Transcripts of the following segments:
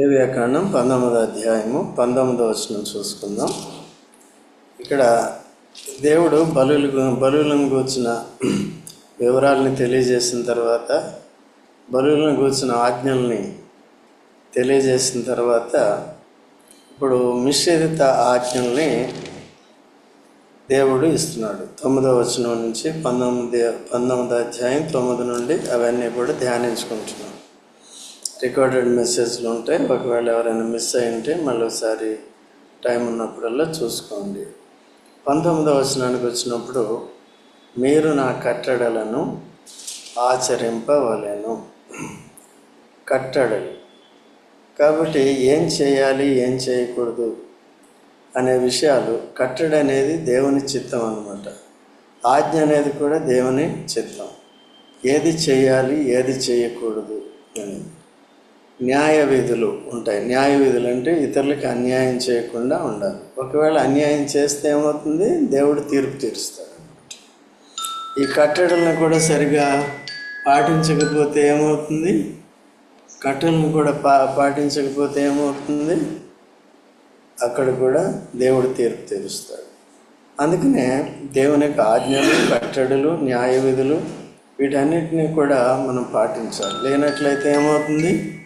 దేవ్యాకాండం పంతొమ్మిదో అధ్యాయము పంతొమ్మిదో వచనం చూసుకుందాం. ఇక్కడ దేవుడు బలులు బలులను కూర్చిన వివరాలని తెలియజేసిన తర్వాత బలులను కూర్చిన ఆజ్ఞల్ని తెలియజేసిన తర్వాత ఇప్పుడు మిశ్రిత ఆజ్ఞల్ని దేవుడు ఇస్తున్నాడు. తొమ్మిదో వచనం నుంచి పంతొమ్మిది పంతొమ్మిదో అధ్యాయం తొమ్మిది నుండి అవన్నీ కూడా ధ్యానించుకుంటున్నాం. రికార్డెడ్ మెసేజ్లు ఉంటాయి. ఒకవేళ ఎవరైనా మిస్ అయి ఉంటే మళ్ళీ ఒకసారి టైం ఉన్నప్పుడల్లా చూసుకోండి. పంతొమ్మిదవ వచనానికి వచ్చినప్పుడు మీరు నా కట్టడలను ఆచరింపవలెను. కట్టడలు. కాబట్టి ఏం చేయాలి ఏం చేయకూడదు అనే విషయాలు కట్టడి అనేది దేవుని చిత్తం అనమాట ఆజ్ఞ అనేది కూడా దేవుని చిత్తం. ఏది చేయాలి ఏది చేయకూడదు అనేది. న్యాయ విధులు ఉంటాయి. న్యాయ విధులు అంటే ఇతరులకి అన్యాయం చేయకుండా ఉండాలి. ఒకవేళ అన్యాయం చేస్తే ఏమవుతుంది? దేవుడు తీర్పు తీరుస్తాడు. ఈ కట్టడలను కూడా సరిగా పాటించకపోతే ఏమవుతుంది? కట్టలను కూడా పా పాటించకపోతే ఏమవుతుంది? అక్కడ కూడా దేవుడు తీర్పు తీరుస్తాడు. అందుకనే దేవుని యొక్క ఆజ్ఞలు కట్టడలు న్యాయ విధులు వీటన్నిటిని కూడా మనం పాటించాలి. లేనట్లయితే ఏమవుతుంది?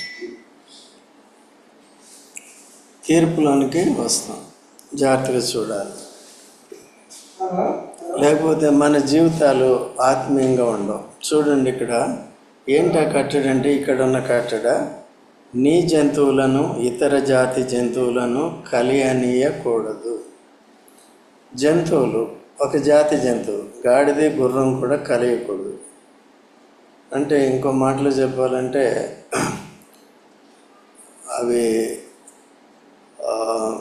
తీర్పులోనికి వస్తాం. జాగ్రత్తగా చూడాలి. లేకపోతే మన జీవితాలు ఆత్మీయంగా ఉండవు. చూడండి ఇక్కడ ఏంటి ఆ అంటే ఇక్కడ ఉన్న కట్టడ? నీ జంతువులను ఇతర జాతి జంతువులను కలియనీయకూడదు. జంతువులు ఒక జాతి జంతువు గాడిద గుర్రం కూడా కలియకూడదు. అంటే ఇంకో మాటలు చెప్పాలంటే అవి ఆ,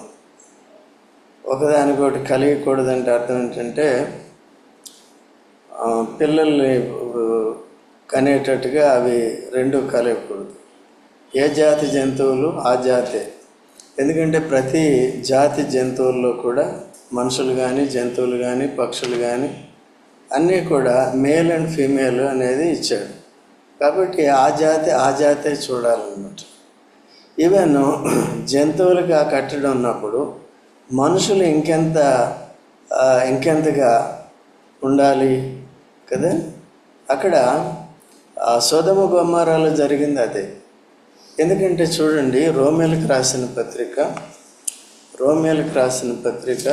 ఒకదానికొకటి కలిగకూడదంటే అర్థం ఏంటంటే పిల్లల్ని కనేటట్టుగా అవి రెండు కలగకూడదు. ఏ జాతి జంతువులు ఆ జాతే. ఎందుకంటే ప్రతి జాతి జంతువుల్లో కూడా మనుషులు కానీ జంతువులు కానీ పక్షులు కానీ అన్నీ కూడా మేల్ అండ్ ఫీమేల్ అనేది ఇచ్చాడు. కాబట్టి ఆ జాతి ఆ జాతే చూడాలన్నమాట. ఈవెన్ జంతువులకు ఆ కట్టడం ఉన్నప్పుడు మనుషులు ఇంకెంత ఇంకెంతగా ఉండాలి కదా? అక్కడ సోదమ గుమ్మారాలో జరిగింది అదే. ఎందుకంటే చూడండి రోమేలకు రాసిన పత్రిక రోమేలకు రాసిన పత్రిక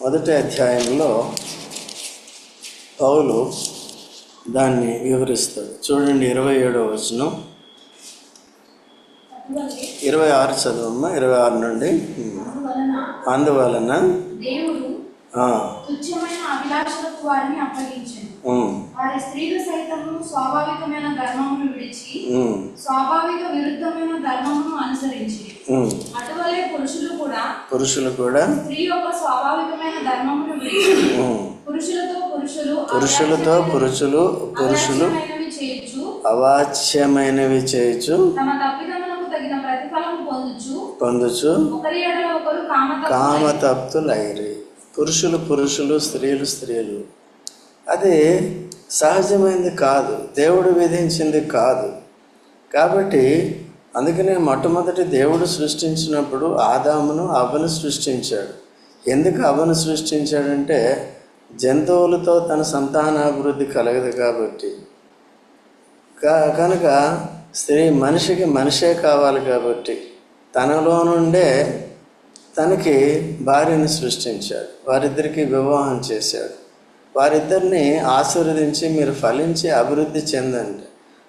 మొదటి అధ్యాయంలో పౌలు దాన్ని వివరిస్తాడు. చూడండి ఇరవై ఏడవ వచనం. ఇరవై ఆరు చదవమ్మా ఇరవై ఆరు నుండి. అందువలన అందువలన దేవుడు ఆ, తుచ్చమైన అభిలాషలకు వారిని అప్పగించాడు. ఉమ్, వారి స్త్రీలు సైతము స్వాభావికమైన ధర్మమును విడిచి ఉమ్, స్వాభావిక విరుద్ధమైన ధర్మమును అనుసరించి ఉమ్. అటువలే పురుషులు కూడా పురుషులు కూడా స్త్రీ యొక్క స్వాభావికమైన ధర్మమును విడిచి ఉమ్, పురుషులతో పురుషులు పురుషులతో పురుషులు పురుషులు అవాచ్యమైనవి చేయొచ్చు తమ పొందుచు కామతప్తులైరి. పురుషులు పురుషులు స్త్రీలు స్త్రీలు. అది సహజమైనది కాదు దేవుడు విధించింది కాదు. కాబట్టి అందుకనే మొట్టమొదటి దేవుడు సృష్టించినప్పుడు ఆదామును అవను సృష్టించాడు. ఎందుకు అవను సృష్టించాడంటే జంతువులతో తన సంతానాభివృద్ధి కలగదు కాబట్టి. క- కనుక స్త్రీ మనిషికి మనిషే కావాలి కాబట్టి. తనలో నుండే తనకి భార్యను సృష్టించాడు. వారిద్దరికి వివాహం చేశాడు. వారిద్దరిని ఆశీర్వదించి మీరు ఫలించి అభివృద్ధి చెందండి.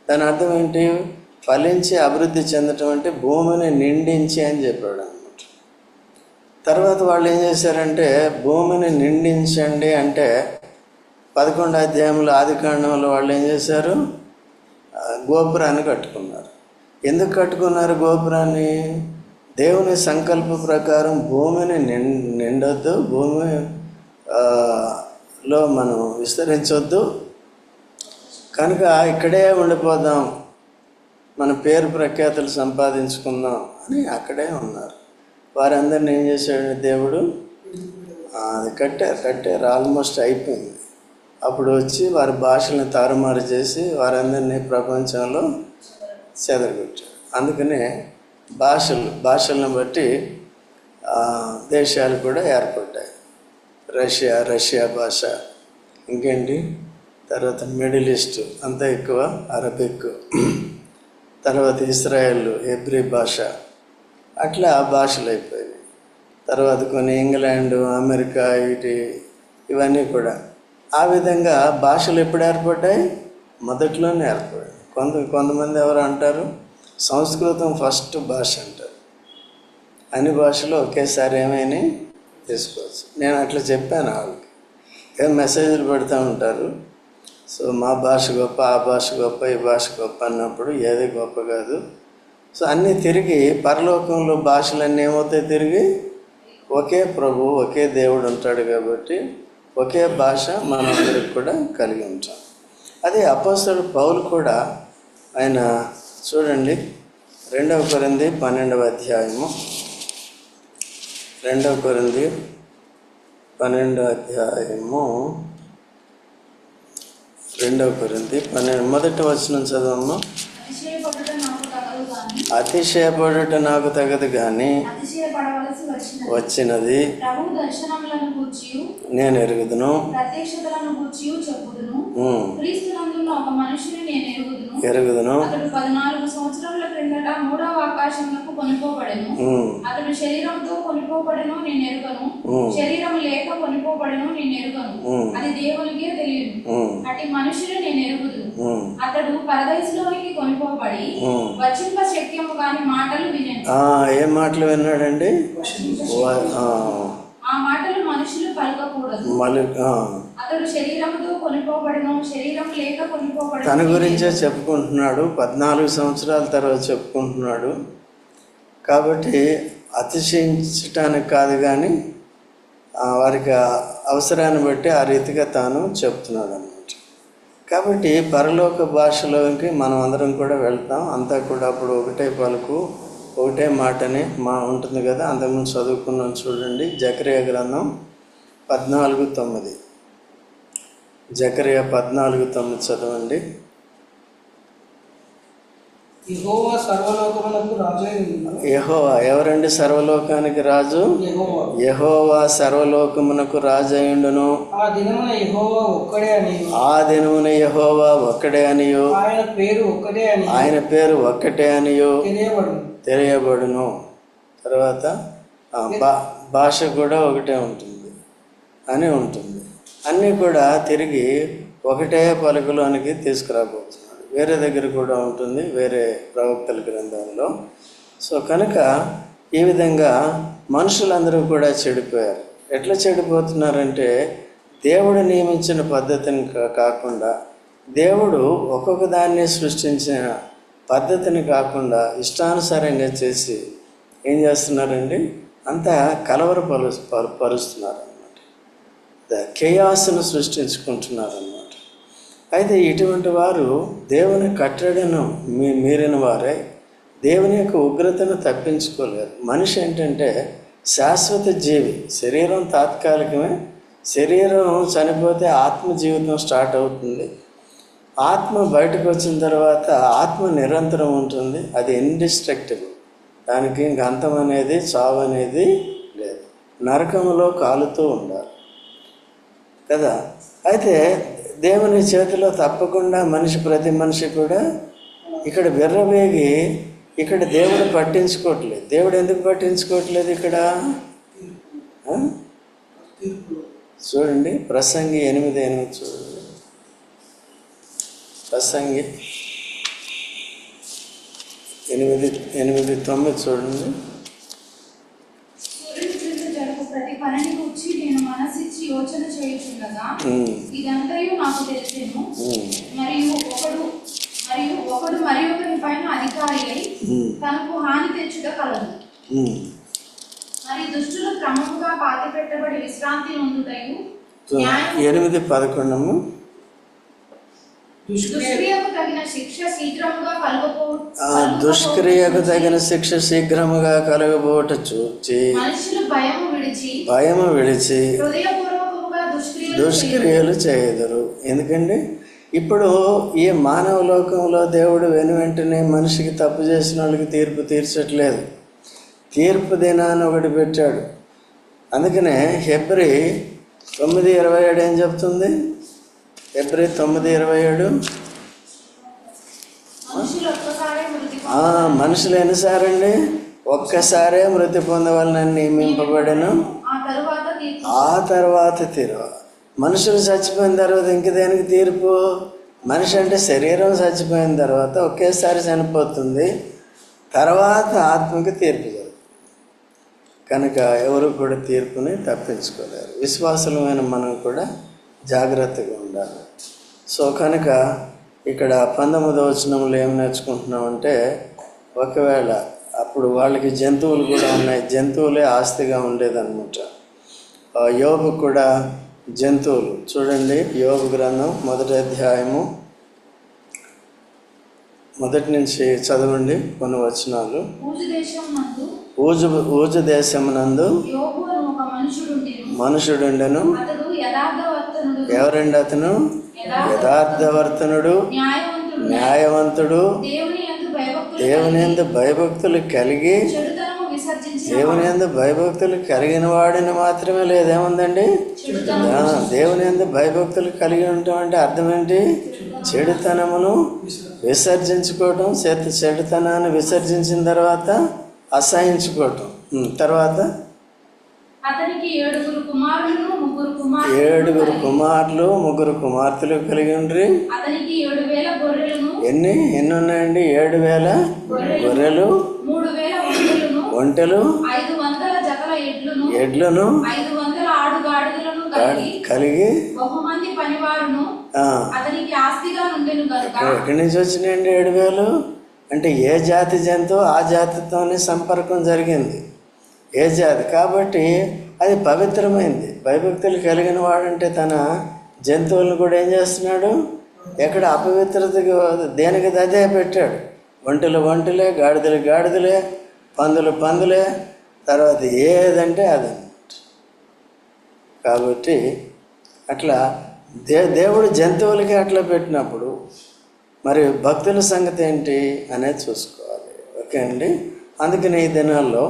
దాని అర్థం ఏంటి? ఫలించి అభివృద్ధి చెందటం అంటే భూమిని నిండించి అని చెప్పాడు అనమాట తర్వాత వాళ్ళు ఏం చేశారంటే భూమిని నిండించండి అంటే పదకొండు అధ్యాయంలో ఆది కాండంలో వాళ్ళు ఏం చేశారు? గోపురాన్ని కట్టుకున్నారు. ఎందుకు కట్టుకున్నారు గోపురాన్ని? దేవుని సంకల్ప ప్రకారం భూమిని నిం నిండొద్దు భూమి లో మనం విస్తరించొద్దు. కనుక ఇక్కడే ఉండిపోదాం. మన పేరు ప్రఖ్యాతులు సంపాదించుకుందాం అని అక్కడే ఉన్నారు. వారందరిని ఏం చేశాడు దేవుడు? అది కట్టారు కట్టారు ఆల్మోస్ట్ అయిపోయింది. అప్పుడు వచ్చి వారి భాషలను తారుమారు చేసి వారందరినీ ప్రపంచంలో చెదరగొట్టాడు అందుకనే భాషలు భాషలను బట్టి దేశాలు కూడా ఏర్పడ్డాయి. రష్యా రష్యా భాష ఇంకేంటి? తర్వాత మిడిల్ ఈస్ట్ అంతా ఎక్కువ అరబిక్ తర్వాత ఇస్రాయల్ ఎబ్రీ భాష అట్లా భాషలు అయిపోయాయి తర్వాత కొన్ని ఇంగ్లాండ్ అమెరికా ఇటు ఇవన్నీ కూడా. ఆ విధంగా భాషలు ఎప్పుడు ఏర్పడ్డాయి? మొదట్లోనే ఏర్పడ్డాయి. కొంత కొంతమంది ఎవరు అంటారు? సంస్కృతం ఫస్ట్ భాష అంటారు. అన్ని భాషలు ఒకేసారి ఏమైనా తీసుకోవచ్చు. నేను అట్లా చెప్పాను వాళ్ళకి. ఏం మెసేజ్లు పెడతా ఉంటారు. సో మా భాష గొప్ప ఆ భాష గొప్ప ఈ భాష గొప్ప అన్నప్పుడు ఏది గొప్ప కాదు. సో అన్నీ తిరిగి పరలోకంలో భాషలన్నీ ఏమవుతాయి తిరిగి? ఒకే ప్రభు ఒకే దేవుడు ఉంటాడు కాబట్టి ఒకే భాష మనందరికి కూడా కలిగి ఉంటాం. అదే అపోస్తలుడు పౌలు కూడా ఆయన చూడండి రెండవ కొరింది పన్నెండవ అధ్యాయము. రెండవ కొరింది పన్నెండవ అధ్యాయము. రెండవ కొరింది పన్నెండు మొదటి వచనం చదవమ్మా. అతిశయపడుట నాకు తగదు కానీ వచ్చినది. నేను ఎరుగుదును. ఎరుగుదును. అతడు పద్నాలుగు సంవత్సరముల క్రిందట మూడవ ఆకాశములకు కొనిపోబడెను ఉమ్, అతడు శరీరంతో కొనిపోబడెను నేను ఎరుగను. కొనిపోబడెను నేను ఎరుగను. అది దేవునికే తెలియదు. అటు మనుషులు నేను ఎరుగుదు అతడు పరదేశంలోనికి. వచ్చింప శక్యము కాని మాటలు వినెను. ఆ, ఏం మాటలు విన్నాడండి? ఆ, మాటలు మనుషులు పలకకూడదు. అతడు శరీరముతో కొనిపోబడను శరీరం లేక తన గురించే చెప్పుకుంటున్నాడు. పద్నాలుగు సంవత్సరాల తర్వాత చెప్పుకుంటున్నాడు. కాబట్టి అతిశయించటానికి కాదు కానీ వారికి అవసరాన్ని బట్టి ఆ రీతిగా తాను చెప్తున్నాడు అనమాట కాబట్టి పరలోక భాషలోకి మనం అందరం కూడా వెళ్తాం. అంతా కూడా అప్పుడు ఒకటే పలుకు ఒకటే మాటనే మా ఉంటుంది కదా అంతకుముందు చదువుకున్నాం చూడండి. జకరియా గ్రంథం పద్నాలుగు తొమ్మిది. జకరియా పద్నాలుగు తొమ్మిది చదవండి. యెహోవా ఎవరండి సర్వలోకానికి రాజు? యెహోవా. సర్వలోకమునకు రాజయుండును ఆ దినమున యెహోవా ఒక్కడే అని ఆ దినమున యెహోవా ఒక్కడే అనియు. ఆయన పేరు ఒక్కడే అని ఆయన పేరు ఒక్కటే అనియు. తెలియబడు తెలియబడును. తర్వాత భాష కూడా ఒకటే ఉంటుంది. అని ఉంటుంది. అన్నీ కూడా తిరిగి ఒకటే పలుకులోనికి తీసుకురాబోతున్నాడు వేరే దగ్గర కూడా ఉంటుంది వేరే ప్రవక్తల గ్రంథంలో సో కనుక ఈ విధంగా మనుషులందరూ కూడా చెడిపోయారు. ఎట్లా చెడిపోతున్నారంటే దేవుడు నియమించిన పద్ధతిని కా- కాకుండా దేవుడు ఒక్కొక్క దాన్ని సృష్టించిన పద్ధతిని కాకుండా ఇష్టానుసారంగా చేసి ఏం చేస్తున్నారండి? అంతా కలవర పలు పరుస్తున్నారు అన్నమాట ద కేయాస్ను సృష్టించుకుంటున్నారు అయితే ఇటువంటి వారు దేవుని కట్టడను మీ మీరిన వారే. దేవుని యొక్క ఉగ్రతను తప్పించుకోలేరు మనిషి ఏంటంటే శాశ్వత జీవి. శరీరం తాత్కాలికమే. శరీరం చనిపోతే ఆత్మ జీవితం స్టార్ట్ అవుతుంది. ఆత్మ బయటకు వచ్చిన తర్వాత ఆత్మ నిరంతరం ఉంటుంది. అది ఇండిస్ట్రక్టిబుల్ దానికి ఇంక అంతం అనేది చావు అనేది లేదు. నరకంలో కాలుతూ ఉండాలి. కదా? అయితే దేవుని చేతిలో తప్పకుండా మనిషి ప్రతి మనిషి కూడా ఇక్కడ విర్రవేగి ఇక్కడ దేవుడు పట్టించుకోవట్లేదు. దేవుడు ఎందుకు పట్టించుకోవట్లేదు ఇక్కడ? చూడండి ప్రసంగి ఎనిమిది ఎనిమిది చూడండి. ప్రసంగి ఎనిమిది ఎనిమిది తొమ్మిది చూడండి. యోచన చేయుచుండగా ఇదంతయు నాకు తెలిసెను. మరియు ఒకడు మరియు ఒకడు మరి ఒకరి పైన అధికారి అయి తనకు హాని తెచ్చుట కలదు. మరి దుష్టులు క్రమముగా పాతి పెట్టబడి విశ్రాంతి నొందుటయు ఎనిమిది పదకొండము. దుష్క్రియకు తగిన శిక్ష శీఘ్రముగా కలగబోట చూచి భయము విడిచి భయము విడిచి హృదయపూర్వకముగా దుష్క్రియలు చేయుదురు. ఎందుకండి ఇప్పుడు ఈ మానవ లోకంలో దేవుడు వెను వెంటనే మనిషికి తప్పు చేసిన వాళ్ళకి తీర్పు తీర్చట్లేదు. తీర్పు దినాన్ని ఒకటి పెట్టాడు. అందుకనే హెబ్రి తొమ్మిది ఇరవై ఏడు ఏం చెప్తుంది? హెబ్రి తొమ్మిది ఇరవై ఏడు. మనుషులు ఎన్నిసారండి? ఒక్కసారే మృతి పొందవాలని నియమింపబడను. ఆ తరువాత తీర్పు. ఆ తర్వాత తీరు మనుషులు చచ్చిపోయిన తర్వాత ఇంక దేనికి తీర్పు? మనిషి అంటే శరీరం చచ్చిపోయిన తర్వాత ఒకేసారి చనిపోతుంది. తర్వాత ఆత్మకి తీర్పు జరుగుతుంది. కనుక ఎవరు కూడా తీర్పుని తప్పించుకోలేరు. విశ్వాసమైన మనం కూడా జాగ్రత్తగా ఉండాలి. సో కనుక ఇక్కడ పంతొమ్మిదవ వచనంలో ఏం నేర్చుకుంటున్నామంటే ఒకవేళ అప్పుడు వాళ్ళకి జంతువులు కూడా ఉన్నాయి. జంతువులే ఆస్తిగా ఉండేదన్నమాట. ఆ యోగు కూడా జంతువులు. చూడండి యోగు గ్రంథం మొదటి అధ్యాయము. మొదటి నుంచి చదవండి కొన్ని వచనాలు. ఊజు ఊజు దేశమునందు మనుషుడుండెను. ఎవరండి అతను? యథార్థవర్తనుడు న్యాయవంతుడు. దేవుని యందు భయభక్తులు కలిగి దేవుని యందు భయభక్తులు కలిగిన వాడిని మాత్రమే లేదేముందండి? దేవుని యందు భయభక్తులు కలిగి ఉండటం అంటే అర్థం ఏంటి చెడుతనమును విసర్జించుకోవటం చేత చెడుతనాన్ని విసర్జించిన తర్వాత అసహించుకోవటం. తర్వాత? ఏడుగురు కుమారులు ముగ్గురు కుమార్తెలు కలిగి ఉండ్రి. ఎన్ని ఎన్ని? ఉన్నాయండి ఏడు వేల గొర్రెలు. ఒంటెలు ఎడ్లను కలిగి ఎక్కడి నుంచి వచ్చినాయండి ఏడు వేలు? అంటే ఏ జాతి జంతువు ఆ జాతితోనే సంపర్కం జరిగింది. ఏ జాతి? కాబట్టి అది పవిత్రమైంది. భయభక్తులు కలిగిన వాడంటే తన జంతువులను కూడా ఏం చేస్తున్నాడు? ఎక్కడ అపవిత్రతకి దేనికి అదే పెట్టాడు? ఒంటెలు ఒంటెలే గాడిదలు గాడిదలే పందులు పందులే తర్వాత ఏదంటే అదన్నమాట కాబట్టి అట్లా దే దేవుడు జంతువులకి అట్లా పెట్టినప్పుడు మరి భక్తుల సంగతి ఏంటి అనేది చూసుకోవాలి. ఓకే అండి? అందుకని ఈ దినాల్లో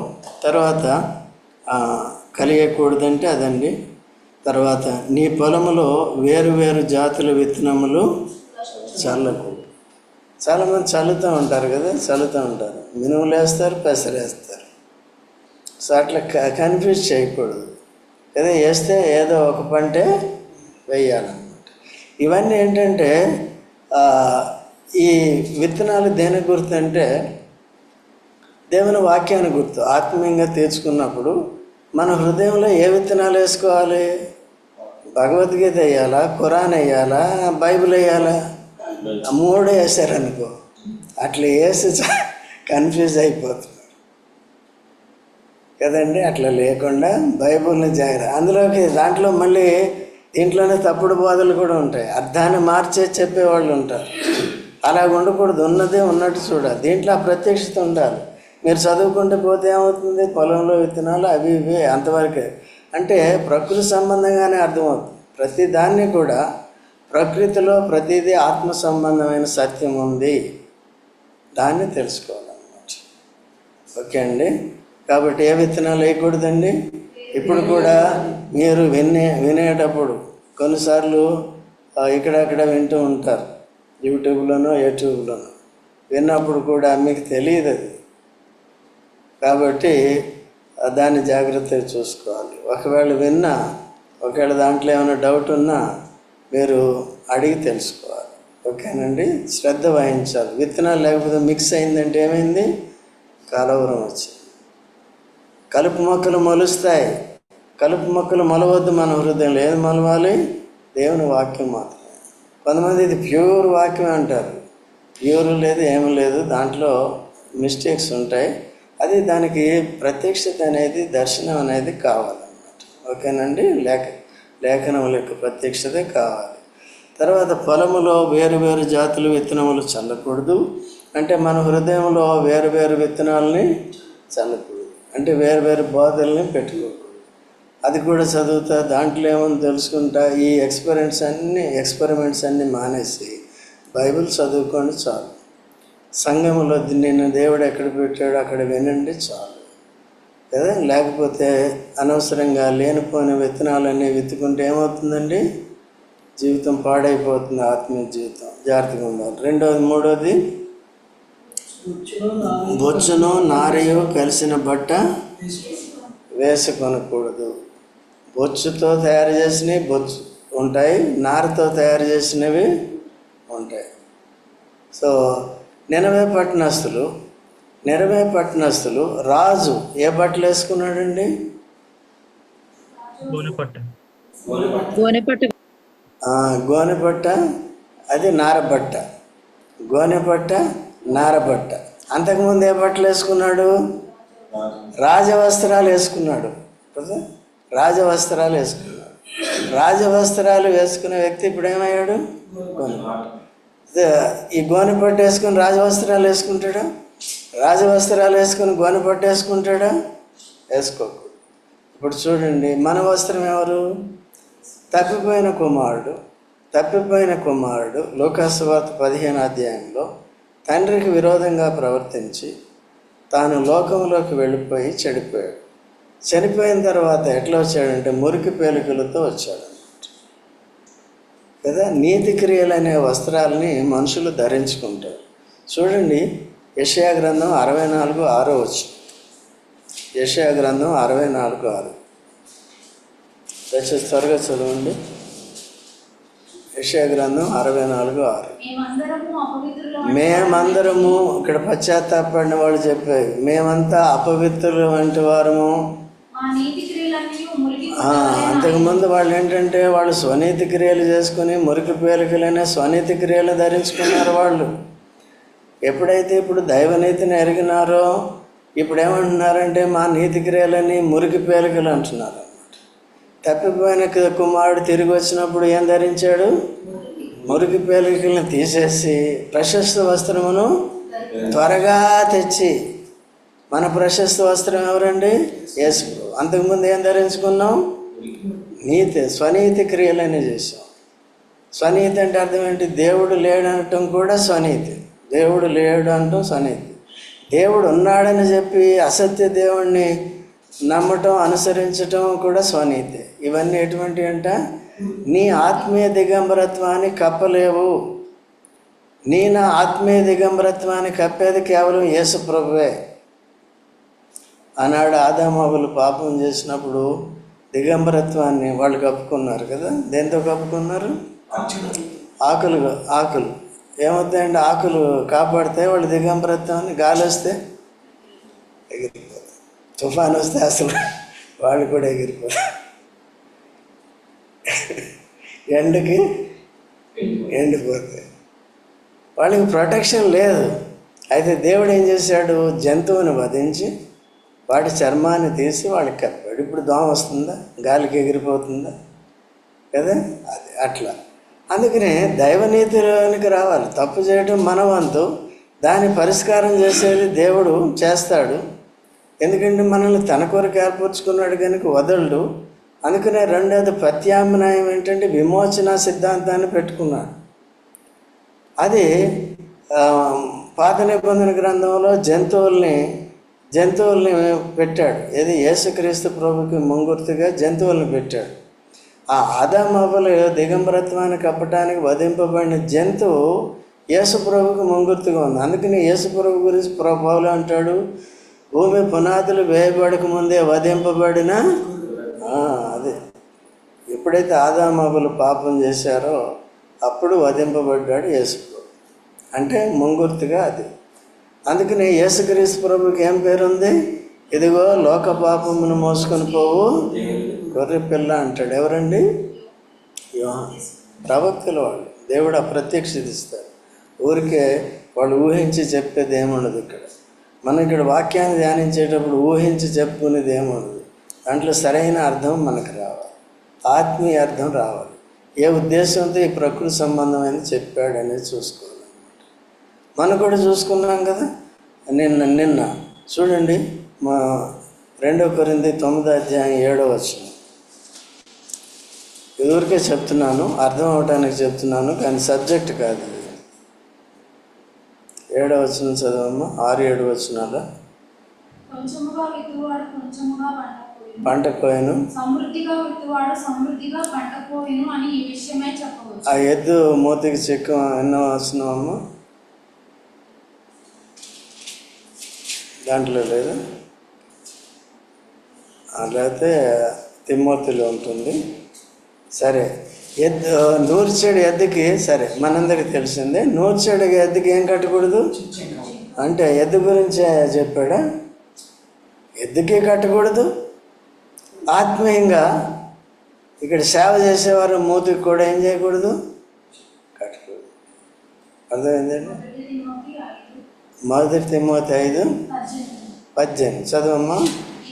తర్వాత కలియకూడదంటే కలిగకూడదంటే అదండి. తర్వాత నీ పొలములో వేరు వేరు జాతుల విత్తనములు చల్లకు చాలామంది చల్లుతూ ఉంటారు కదా చల్లుతూ ఉంటారు. మినుములు వేస్తారు పెసరేస్తారు సో అట్లా క- కన్ఫ్యూజ్ చేయకూడదు. ఏదో వేస్తే ఏదో ఒక పంటే వేయాలన్నమాట. ఇవన్నీ ఏంటంటే ఈ విత్తనాలు దేనికి గుర్తు అంటే దేవుని వాక్యాన్ని గుర్తు ఆత్మీయంగా తీర్చుకున్నప్పుడు మన హృదయంలో ఏ విత్తనాలు వేసుకోవాలి? భగవద్గీత వేయాలా? ఖురాన్ వేయాలా? బైబిల్ వేయాలా? మూడు వేసారనుకో అట్లా వేసి కన్ఫ్యూజ్ అయిపోతున్నారు. కదండి? అట్లా లేకుండా బైబుల్ని జాగ్రత్త అందులోకి దాంట్లో మళ్ళీ దీంట్లోనే తప్పుడు బోధలు కూడా ఉంటాయి. అర్థాన్ని మార్చే చెప్పేవాళ్ళు ఉంటారు. అలా ఉండకూడదు. ఉన్నదే ఉన్నట్టు చూడాలి. దీంట్లో ఆ ప్రత్యక్షత ఉండాలి. మీరు చదువుకుంటే పోతే ఏమవుతుంది? పొలంలో విత్తనాలు అవి ఇవి అంతవరకే. అంటే ప్రకృతి సంబంధంగానే అర్థమవుతుంది. ప్రతి దాన్ని కూడా ప్రకృతిలో ప్రతిదీ ఆత్మ సంబంధమైన సత్యం ఉంది. దాన్ని తెలుసుకోవాలన్నమాట. ఓకే అండి? కాబట్టి ఏ విత్తనాలు వేయకూడదండి? ఇప్పుడు కూడా మీరు వినే వినేటప్పుడు కొన్నిసార్లు ఇక్కడక్కడ వింటూ ఉంటారు. యూట్యూబ్లోనో యూట్యూబ్లోనో. విన్నప్పుడు కూడా మీకు తెలియదు అది. కాబట్టి దాన్ని జాగ్రత్తగా చూసుకోవాలి. ఒకవేళ విన్నా ఒకవేళ దాంట్లో ఏమైనా డౌట్ ఉన్నా మీరు అడిగి తెలుసుకోవాలి. ఓకేనండి? శ్రద్ధ వహించాలి. విత్తనాలు లేకపోతే మిక్స్ అయిందంటే ఏమైంది? కలవరం వచ్చింది. కలుపు మొక్కలు మొలుస్తాయి. కలుపు మొక్కలు మొలవద్దు మన హృదయంలో. ఏది మొలవాలి? దేవుని వాక్యం మాత్రమే. కొంతమంది ఇది ప్యూర్ వాక్యం అంటారు. ప్యూర్ లేదు ఏమి లేదు. దాంట్లో మిస్టేక్స్ ఉంటాయి. అది దానికి ప్రత్యక్షత అనేది దర్శనం అనేది కావాలన్నమాట. ఓకేనండి? లేక లేఖనముల యొక్క ప్రత్యక్షత కావాలి. తర్వాత పొలములో వేరు వేరు జాతులు విత్తనములు చల్లకూడదు. అంటే మన హృదయంలో వేరు వేరు విత్తనాలని చల్లకూడదు. అంటే వేరు వేరు బోధల్ని పెట్టుకోకూడదు. అది కూడా చదువుతా దాంట్లో ఏమని తెలుసుకుంటా ఈ ఎక్స్పెరిమెంట్స్ అన్నీ ఎక్స్పెరిమెంట్స్ అన్నీ మానేసి బైబిల్ చదువుకొని చాలు. సంఘంలో నిన్ను దేవుడు ఎక్కడ పెట్టాడో అక్కడ వినండి చాలు. కదా లేకపోతే అనవసరంగా లేనిపోయిన విత్తనాలన్నీ విత్తుకుంటే ఏమవుతుందండి? జీవితం పాడైపోతుంది ఆత్మీయ జీవితం. జాగ్రత్తగా ఉండాలి. రెండోది మూడోది? బొచ్చును నారయో కలిసిన బట్ట వేసుకొనకూడదు. బొచ్చుతో తయారు చేసినవి బొచ్చు ఉంటాయి నారతో తయారు చేసినవి ఉంటాయి. సో నినవే పట్టణస్తులు నిరవే పట్టణస్తులు రాజు ఏ బట్టలు వేసుకున్నాడండి? గోనెపట్ట గోనెపట్టు అది నారబట్ట గోనె బట్ట నారబట్ట అంతకుముందు ఏ బట్టలు వేసుకున్నాడు? రాజవస్త్రాలు వేసుకున్నాడు. కదా? రాజవస్త్రాలు వేసుకున్నాడు. రాజవస్త్రాలు వేసుకునే వ్యక్తి ఇప్పుడు ఏమయ్యాడు? గోనె. ఇదే, ఈ గోనె పట్టు వేసుకుని రాజవస్త్రాలు వేసుకుంటాడా? రాజవస్త్రాలు వేసుకుని గోనె పట్టు వేసుకుంటాడా? వేసుకోకూడదు ఇప్పుడు చూడండి మన వస్త్రం ఎవరు? తప్పిపోయిన కుమారుడు. తప్పిపోయిన కుమారుడు లోకాసువార్త పదిహేను అధ్యాయంలో తండ్రికి విరోధంగా ప్రవర్తించి తాను లోకంలోకి వెళ్ళిపోయి చెడిపోయాడు. చనిపోయిన తర్వాత ఎట్లా వచ్చాడంటే మురికి పేలికలతో వచ్చాడు కదా నీతి క్రియలు అనే వస్త్రాలని మనుషులు ధరించుకుంటారు. చూడండి యషయా గ్రంథం అరవై నాలుగు ఆరో వచ్చు యషయా గ్రంథం అరవై నాలుగు ఆరు. దయచేసి త్వరగా చదవండి. యషయా గ్రంథం అరవై నాలుగు ఆరు. మేమందరము ఇక్కడ పశ్చాత్తాపడిన వాళ్ళు చెప్పారు. మేమంతా అపవిత్రులు వంటి వారము. అంతకుముందు వాళ్ళు ఏంటంటే వాళ్ళు స్వనీతి క్రియలు చేసుకుని మురికి పేలికలనే స్వనీతి క్రియలు ధరించుకున్నారు వాళ్ళు. ఎప్పుడైతే ఇప్పుడు దైవనీతిని ఎరిగినారో ఇప్పుడు ఏమంటున్నారంటే మా నీతి క్రియలని మురికి పేలికలు అంటున్నారు అన్నమాట. తప్పిపోయిన కుమారుడు తిరిగి వచ్చినప్పుడు ఏం ధరించాడు? మురికి పేలికలను తీసేసి ప్రశస్త వస్త్రమును త్వరగా తెచ్చి మన ప్రశస్త వస్త్రం ఎవరండి? యేసు అంతకుముందు ఏం ధరించుకున్నాం? నీతి స్వనీతి క్రియలని చేసాం స్వనీతి అంటే అర్థం ఏంటి? దేవుడు లేడనటం కూడా స్వనీతి. దేవుడు లేడు అంటాం స్వనీతి దేవుడు ఉన్నాడని చెప్పి అసత్య దేవుణ్ణి నమ్మటం అనుసరించటం కూడా స్వనీతి. ఇవన్నీ ఎటువంటి అంట? నీ ఆత్మీయ దిగంబరత్వాన్ని కప్పలేవు. నీ నా ఆత్మీయ దిగంబరత్వాన్ని కప్పేది కేవలం యేసు ప్రభువే. ఆనాడు ఆదామావులు పాపం చేసినప్పుడు దిగంబరత్వాన్ని వాళ్ళు కప్పుకున్నారు కదా? దేంతో కప్పుకున్నారు? ఆకులు. ఆకులు. ఏమవుతాయండి? ఆకులు కాపాడితే వాళ్ళు దిగంబరత్వాన్ని గాలి వస్తే ఎగిరిపోతారు తుఫాన్ వస్తే అసలు వాళ్ళు కూడా ఎగిరిపోతారు. ఎండకి ఎండిపోతాయి. వాళ్ళకి ప్రొటెక్షన్ లేదు. అయితే దేవుడు ఏం చేశాడు? జంతువుని వధించి వాటి చర్మాన్ని తీసి వాళ్ళకి కప్పాడు. ఇప్పుడు దోమ వస్తుందా? గాలికి ఎగిరిపోతుందా? కదా? అది అట్లా. అందుకనే దైవనీతిలోనికి రావాలి. తప్పు చేయడం మన వంతు. దాని పరిష్కారం చేసేది దేవుడు చేస్తాడు. ఎందుకంటే మనల్ని తన కొరకు ఏర్పరచుకున్నాడు కనుక వదలడు. అందుకనే రెండోది ప్రత్యామ్నాయం ఏంటంటే విమోచన సిద్ధాంతాన్ని పెట్టుకున్నాడు. అది పాత నిబంధన గ్రంథంలో జంతువుల్ని జంతువుల్ని పెట్టాడు. ఏది? యేసుక్రీస్తు ప్రభుకి ముంగుర్తుగా జంతువుల్ని పెట్టాడు. ఆ ఆదామవ్వలు దిగంబరత్వాన్ని కప్పటానికి వధింపబడిన జంతువు యేసుప్రభుకు ముంగుర్తుగా ఉంది. అందుకని యేసుప్రభు గురించి ప్రభావులు అంటాడు భూమి పునాదులు వేయబడక ముందే వధింపబడిన అదే. ఎప్పుడైతే ఆదామవ్వలు పాపం చేశారో అప్పుడు వధింపబడ్డాడు యేసుప్రభు. అంటే ముంగుర్తుగా అది. అందుకని యేసుక్రీస్తు ప్రభుకి ఏం పేరుంది? ఇదిగో లోక పాపమును మోసుకొని పోవు. గొర్రె పిల్ల అంటాడు. ఎవరండి? యోహాన్స్ ప్రవక్తల వాళ్ళు. దేవుడు అప్రత్యక్షిస్తారు ఊరికే వాళ్ళు ఊహించి చెప్పేది ఏముండదు ఇక్కడ. మనం ఇక్కడ వాక్యాన్ని ధ్యానించేటప్పుడు ఊహించి చెప్పుకునేది ఏముండదు. దాంట్లో సరైన అర్థం మనకు రావాలి. ఆత్మీయ అర్థం రావాలి. ఏ ఉద్దేశంతో ఈ ప్రకృతి సంబంధమైన చెప్పాడనేది చూసుకోవాలి మనం కూడా చూసుకున్నాం కదా? నిన్న నిన్న. చూడండి మా రెండో కొరింది తొమ్మిదో అధ్యాయం ఏడో వచ్చిన ఊరికే చెప్తున్నాను అర్థం అవటానికి చెప్తున్నాను కానీ సబ్జెక్ట్ కాదు ఏడవ వచ్చిన చదవమ్మా? ఆరు ఏడు కొంచెముగా పంట కోయను ఆ ఎద్దు మూతికి చెక్కు ఎన్నో వచ్చినావమ్మా దాంట్లో లేదు? లేకపోతే తిమ్మోతిలో ఉంటుంది. సరే. ఎద్దు నూర్చెడు ఎద్దుకి సరే మనందరికి తెలిసిందే. నూర్చెడు ఎద్దుకి ఏం కట్టకూడదు? అంటే ఎద్దు గురించే చెప్పాడా? ఎద్దుకి కట్టకూడదు? ఆత్మీయంగా ఇక్కడ సేవ చేసేవారు మూతికి కూడా ఏం చేయకూడదు? కట్టకూడదు. అర్థమైందండి? మొదటి తిమోతి ఐదు మొదటి తిమ్మోతి ఐదు. పద్దెనిమిది. చదవమ్మా.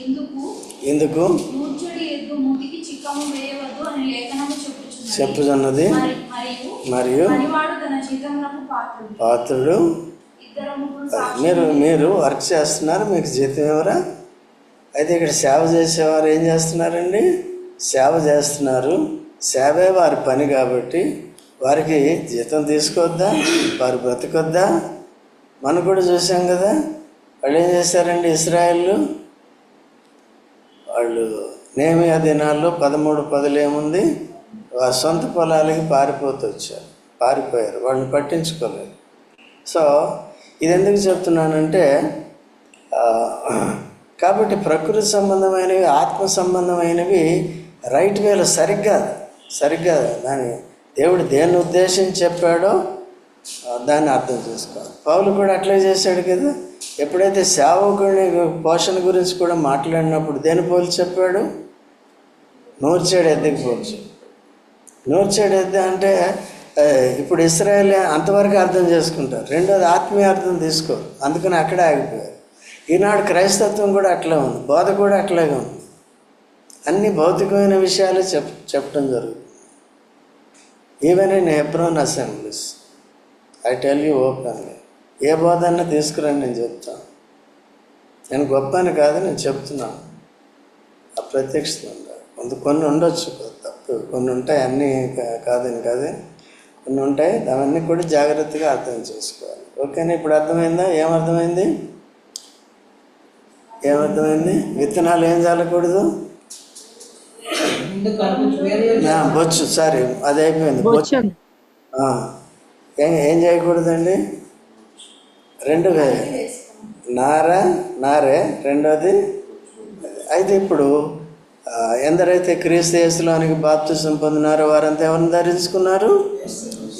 ఇందుకు ఇందుకు నూర్చుడి ఎద్దు మూతికి చిక్కము వేయవద్దు అని లేఖనము మరి- మరియు పాత్రుడు. మీరు మీరు వర్క్ చేస్తున్నారు మీకు జీతం ఎవరా? అయితే ఇక్కడ సేవ చేసేవారు ఏం చేస్తున్నారండి? సేవ చేస్తున్నారు. సేవే వారి పని కాబట్టి వారికి జీతం తీసుకోవద్దా వారు బ్రతకొద్దా? మనం కూడా చూసాం కదా వాళ్ళు ఏం చేశారండి ఇస్రాయళ్ళు? వాళ్ళు నేమియా దినాల్లో పదమూడు పదులు ఏముంది? సొంత పొలాలకి పారిపోతూ వచ్చారు. పారిపోయారు. వాళ్ళని పట్టించుకోలేదు. సో ఇది ఎందుకు చెప్తున్నానంటే కాబట్టి ప్రకృతి సంబంధమైనవి ఆత్మ సంబంధమైనవి రైట్ వేలో సరిగ్గా సరిగ్గా దాని దేవుడు దేన్ని ఉద్దేశించి చెప్పాడో దాన్ని అర్థం చేసుకోవాలి. పౌలు కూడా అట్లే చేశాడు కదా. ఎప్పుడైతే సేవకుని పోషణ గురించి కూడా మాట్లాడినప్పుడు దేని పోల్చి చెప్పాడు? నూర్చేడు ఎద్దకి పోల్చి. నూర్చేడు ఎద్ద అంటే ఇప్పుడు ఇస్రాయల్ అంతవరకు అర్థం చేసుకుంటారు. రెండోది ఆత్మీయ అర్థం తీసుకోరు అందుకని అక్కడే ఆగిపోయారు. ఈనాడు క్రైస్తత్వం కూడా అట్లే ఉంది. బోధ కూడా అట్లాగే ఉంది. అన్ని భౌతికమైన విషయాలు చెప్ చెప్పడం జరుగుతుంది. Even in Hebron assemblies I tell you openly ఏ బోధ అన్నా తీసుకురండి నేను చెప్తాను. నేను గొప్ప అని కాదు నేను చెప్తున్నాను. అప్రత్యక్షత ఉండాలి. కొంత కొన్ని ఉండొచ్చు తప్పు కొన్ని ఉంటాయి అన్నీ కా- కాదని కాదు కొన్ని ఉంటాయి అవన్నీ కూడా జాగ్రత్తగా అర్థం చేసుకోవాలి. ఓకేనా? ఇప్పుడు అర్థమైందా? ఏమర్థమైంది? ఏమర్థమైంది? విత్తనాలు ఏం చల్లకూడదు బొచ్చు సారీ అది అయిపోయింది. బొచ్చు. ఏం ఏం చేయకూడదండి రెండు వే- నార నారే రెండోది అయితే ఇప్పుడు. ఎందరైతే క్రీస్తు యేసులోనికి బాప్తిసం పొందినారో వారంతా ఎవరిని ధరించుకున్నారు?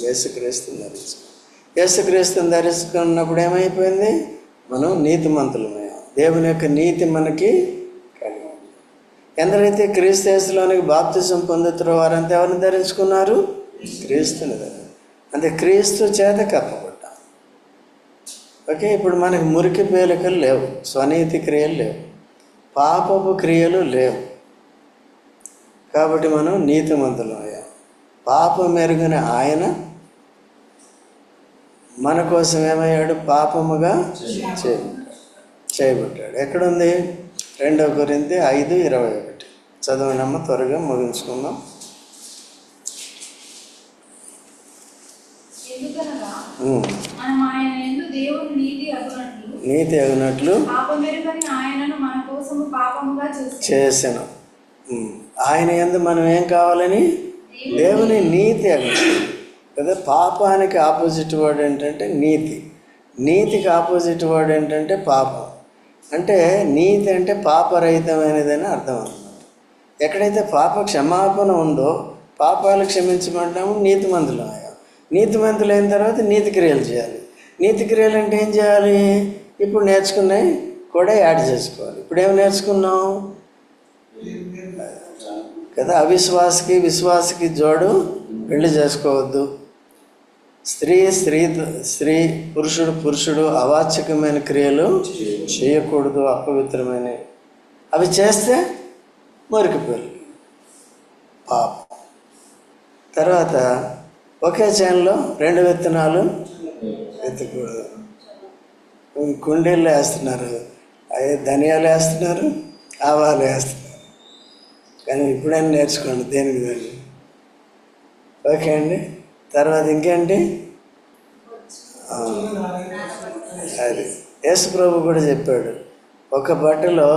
యేసుక్రీస్తుని ధరించుకున్నారు. యేసుక్రీస్తుని ధరించుకున్నప్పుడు ఏమైపోయింది? మనం నీతిమంతులమయ్యాం దేవుని యొక్క నీతి మనకి కలిగింది ఎందరైతే క్రీస్తు యేసులోనికి బాప్తిసం పొందుతారో వారంతా ఎవరిని ధరించుకున్నారు? క్రీస్తుని ధరించారు అంటే క్రీస్తు చేత కప్పబడ్డాం. ఓకే ఇప్పుడు మనకి మురికి పేలికలు లేవు. స్వనీతి క్రియలు లేవు. పాపపు క్రియలు లేవు. కాబట్టి మనం నీతిమంతులం అయ్యాం. పాపం మెరుగని ఆయన మన కోసం ఏమయ్యాడు? పాపముగా చేయబడ్డాడు. ఎక్కడుంది? రెండవ కొరింది ఐదు ఇరవై ఒకటి. చదవనమ్మ త్వరగా ముగించుకుందాం. నీతి అగునట్లు చేసాను. ఆయన ఎందు మనం ఏం కావాలని? దేవుని నీతి అగినట్లు కదా పాపానికి ఆపోజిట్ వర్డ్ ఏంటంటే నీతి. నీతికి ఆపోజిట్ వర్డ్ ఏంటంటే పాపం. అంటే నీతి అంటే పాపరహితమైనదని అర్థం అనమాట ఎక్కడైతే పాప క్షమాపణ ఉందో పాపాలు క్షమించమంటాము నీతిమంతులు అయ్యాం. నీతిమంతులు అయిన తర్వాత నీతి క్రియలు చేయాలి. నీతి క్రియలు అంటే ఏం చేయాలి? ఇప్పుడు నేర్చుకున్నాయి కూడా యాడ్ చేసుకోవాలి. ఇప్పుడు ఏం నేర్చుకున్నాం? కదా అవిశ్వాసకి విశ్వాసకి జోడు పెళ్ళి చేసుకోవద్దు. స్త్రీ స్త్రీ స్త్రీ పురుషుడు పురుషుడు అవాచకమైన క్రియలు చేయకూడదు అపవిత్రమైన. అవి చేస్తే మురికి పాపం. తర్వాత ఒకే చేనులో రెండు విత్తనాలు ఎత్తకూడదు. కుండీలు వేస్తున్నారు. అదే ధనియాలు వేస్తున్నారు ఆవాలు వేస్తున్నారు. కానీ ఇప్పుడైనా నేర్చుకోండి దేనికి దాన్ని ఓకే అండి. తర్వాత ఇంకేంటి? అది. యేసు ప్రభు కూడా చెప్పాడు. ఒక బట్టలో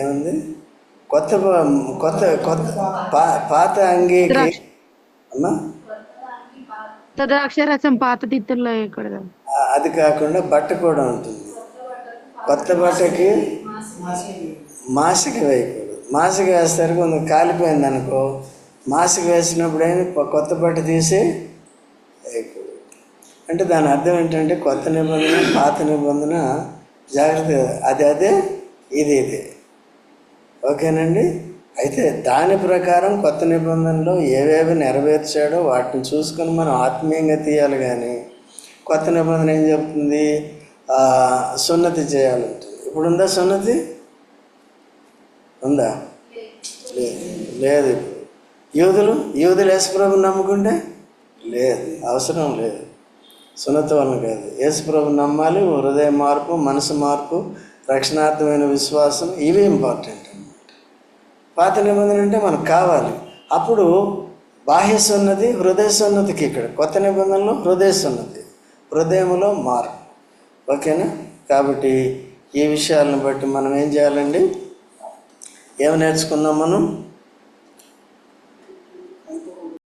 ఏముంది? కొత్త కొత్త కొత్త పా పాత అంగీకి అమ్మా? పాత తిత్తుల్లో వేయకూడదు. అది కాకుండా బట్ట కూడా ఉంటుంది. కొత్త బట్టకి మాసిక వేయకూడదు. మాసిక వేస్తారు కొంచెం కాలిపోయింది అనుకో. మాసిక వేసినప్పుడు అయినా కొత్త బట్ట తీసి అంటే దాని అర్థం ఏంటంటే కొత్త నిబంధన పాత నిబంధన జాగ్రత్త అది అదే ఇది ఇది. ఓకేనండి? అయితే దాని ప్రకారం కొత్త నిబంధనలో ఏవేవి నెరవేర్చాడో వాటిని చూసుకొని మనం ఆత్మీయంగా తీయాలి కానీ కొత్త నిబంధన ఏం చెప్తుంది? సున్నతి చేయాలంటుంది. ఇప్పుడు ఉందా సున్నతి? ఉందా? లేదు లేదు. యూదులు యూదులు యేసుప్రభు నమ్ముకుంటే లేదు అవసరం లేదు. సున్నత వలన కాదు యేసుప్రభు నమ్మాలి హృదయ మార్పు మనసు మార్పు రక్షణార్థమైన విశ్వాసం ఇవి ఇంపార్టెంట్ అనమాట పాత నిబంధన అంటే మనకు కావాలి. అప్పుడు బాహ్య సున్నతి హృదయ సున్నతికి ఇక్కడ. కొత్త నిబంధనలో హృదయ సున్నతి. హృదయంలో మార్పు. ఓకేనా? కాబట్టి ఈ విషయాలను బట్టి మనం ఏం చేయాలండి? ఏమి నేర్చుకున్నాం మనం?